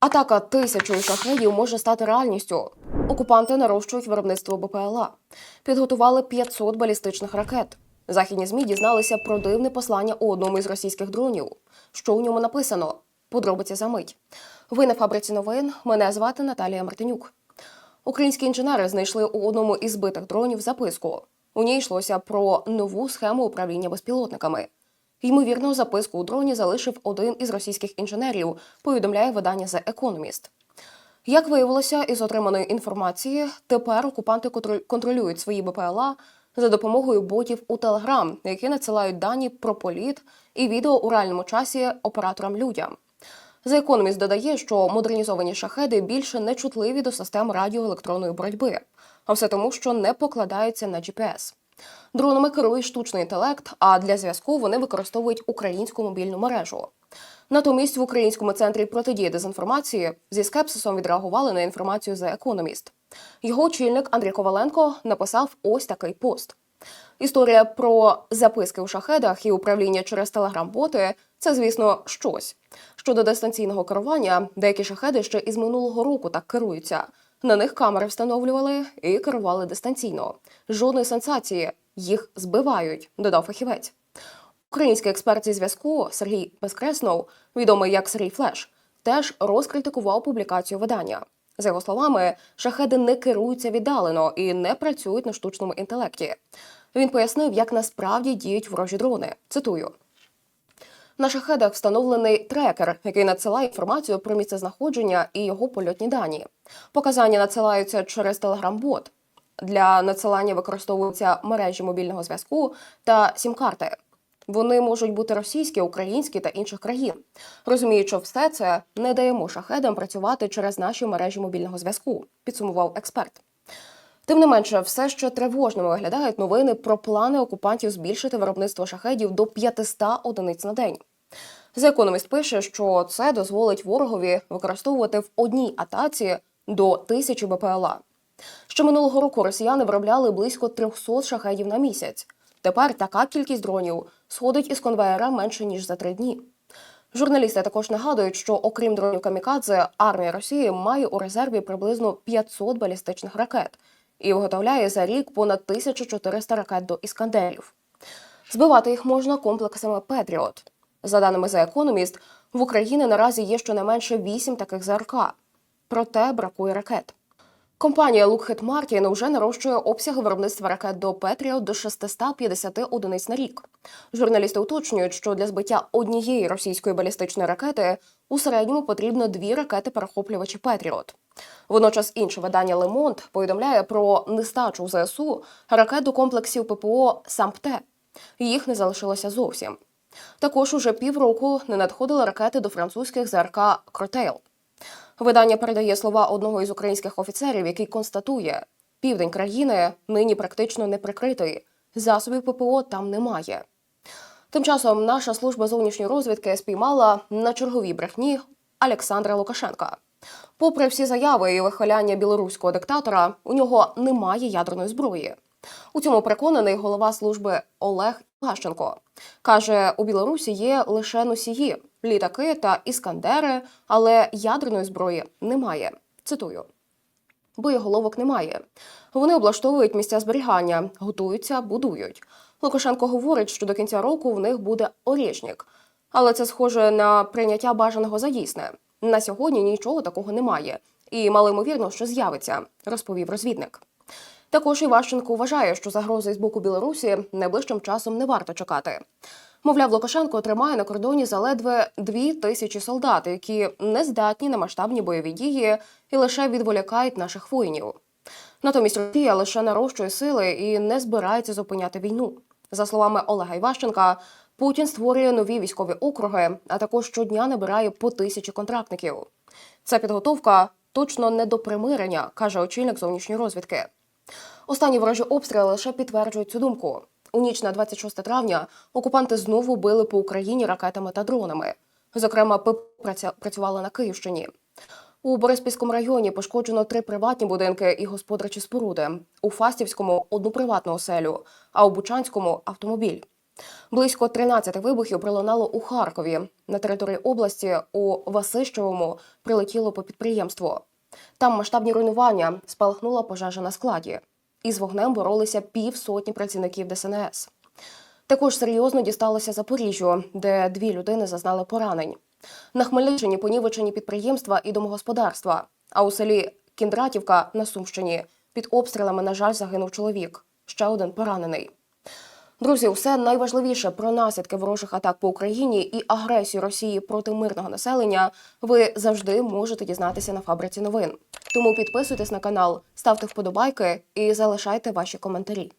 Атака тисячою шахедів може стати реальністю. Окупанти нарощують виробництво БПЛА, підготували 500 балістичних ракет. Західні змі дізналися про дивне послання у одному із російських дронів. Що у ньому написано? Подробиці за мить. Ви на фабриці новин. Мене звати Наталія Мартинюк. Українські інженери знайшли у одному із збитих дронів записку. У ній йшлося про нову схему управління безпілотниками. Ймовірно, записку у дроні залишив один із російських інженерів, повідомляє видання The Economist. Як виявилося із отриманої інформації, тепер окупанти контролюють свої БПЛА за допомогою ботів у Telegram, які надсилають дані про політ і відео у реальному часі операторам людям. The Economist додає, що модернізовані шахеди більше не чутливі до систем радіоелектронної боротьби, а все тому, що не покладаються на GPS. Дронами керує штучний інтелект, а для зв'язку вони використовують українську мобільну мережу. Натомість в українському центрі протидії дезінформації зі скепсисом відреагували на інформацію The Economist. Його очільник Андрій Коваленко написав ось такий пост. Історія про записки у шахедах і управління через телеграм-боти це, звісно, щось. Щодо дистанційного керування, деякі шахеди ще із минулого року так керуються. На них камери встановлювали і керували дистанційно. Жодної сенсації їх збивають, додав фахівець. Український експерт зі зв'язку Сергій Безкреснов, відомий як Сергій Флеш, теж розкритикував публікацію видання. За його словами, шахеди не керуються віддалено і не працюють на штучному інтелекті. Він пояснив, як насправді діють ворожі дрони. Цитую. На шахедах встановлений трекер, який надсилає інформацію про місцезнаходження і його польотні дані. Показання надсилаються через телеграм-бот. Для надсилання використовуються мережі мобільного зв'язку та сім-карти. Вони можуть бути російські, українські та інших країн. Розуміючи все це, не даємо шахедам працювати через наші мережі мобільного зв'язку, підсумував експерт. Тим не менше, все ще тривожними виглядають новини про плани окупантів збільшити виробництво шахедів до 500 одиниць на день. The Economist пише, що це дозволить ворогові використовувати в одній атаці до тисячі БПЛА. Ще минулого року росіяни виробляли близько 300 шахедів на місяць. Тепер така кількість дронів сходить із конвеєра менше ніж за три дні. Журналісти також нагадують, що окрім дронів камікадзе, армія Росії має у резерві приблизно 500 балістичних ракет і виготовляє за рік понад 1400 ракет до іскандерів. Збивати їх можна комплексами Петріот. За даними The Economist, в Україні наразі є щонайменше 8 таких ЗРК. Проте бракує ракет. Компанія Lockheed Martin вже нарощує обсяги виробництва ракет до Петріот до 650 одиниць на рік. Журналісти уточнюють, що для збиття однієї російської балістичної ракети у середньому потрібно дві ракети-перехоплювачі Петріот. Водночас інше видання Лемонт повідомляє про нестачу ЗСУ ракет до комплексів ППО САМПТЕ. Їх не залишилося зовсім. Також уже півроку не надходили ракети до французьких ЗРК Кротейл. Видання передає слова одного із українських офіцерів, який констатує, південь країни нині практично не прикритий, засобів ППО там немає. Тим часом наша служба зовнішньої розвідки спіймала на черговій брехні Олександра Лукашенка. Попри всі заяви і вихваляння білоруського диктатора, у нього немає ядерної зброї. У цьому переконаний голова служби Олег Гащенко. Каже, у Білорусі є лише носії, літаки та іскандери, але ядерної зброї немає. Цитую. Боєголовок немає. Вони облаштовують місця зберігання, готуються, будують. Лукашенко говорить, що до кінця року в них буде орєшнік. Але це схоже на прийняття бажаного за дійсне. На сьогодні нічого такого немає, і мало ймовірно, що з'явиться, розповів розвідник. Також Іващенко вважає, що загрози з боку Білорусі найближчим часом не варто чекати. Мовляв, Лукашенко тримає на кордоні заледве дві тисячі солдат, які не здатні на масштабні бойові дії і лише відволікають наших воїнів. Натомість Росія лише нарощує сили і не збирається зупиняти війну. За словами Олега Іващенка, Путін створює нові військові округи, а також щодня набирає по тисячі контрактників. Ця підготовка точно не до примирення, каже очільник зовнішньої розвідки. Останні ворожі обстріли лише підтверджують цю думку. У ніч на 26 травня окупанти знову били по Україні ракетами та дронами. Зокрема, ПП працювали на Київщині. У Бориспільському районі пошкоджено три приватні будинки і господарчі споруди. У Фастівському одну приватну оселю, а у Бучанському автомобіль. Близько 13 вибухів пролунало у Харкові. На території області у Васищевому прилетіло по підприємству. Там масштабні руйнування спалахнула пожежа на складі. Із вогнем боролися півсотні працівників ДСНС. Також серйозно дісталося Запоріжжю, де дві людини зазнали поранень. На Хмельниччині понівечені підприємства і домогосподарства. А у селі Кіндратівка на Сумщині під обстрілами, на жаль, загинув чоловік. Ще один поранений. Друзі, усе найважливіше про наслідки ворожих атак по Україні і агресію Росії проти мирного населення ви завжди можете дізнатися на фабриці новин. Тому підписуйтесь на канал, ставте вподобайки і залишайте ваші коментарі.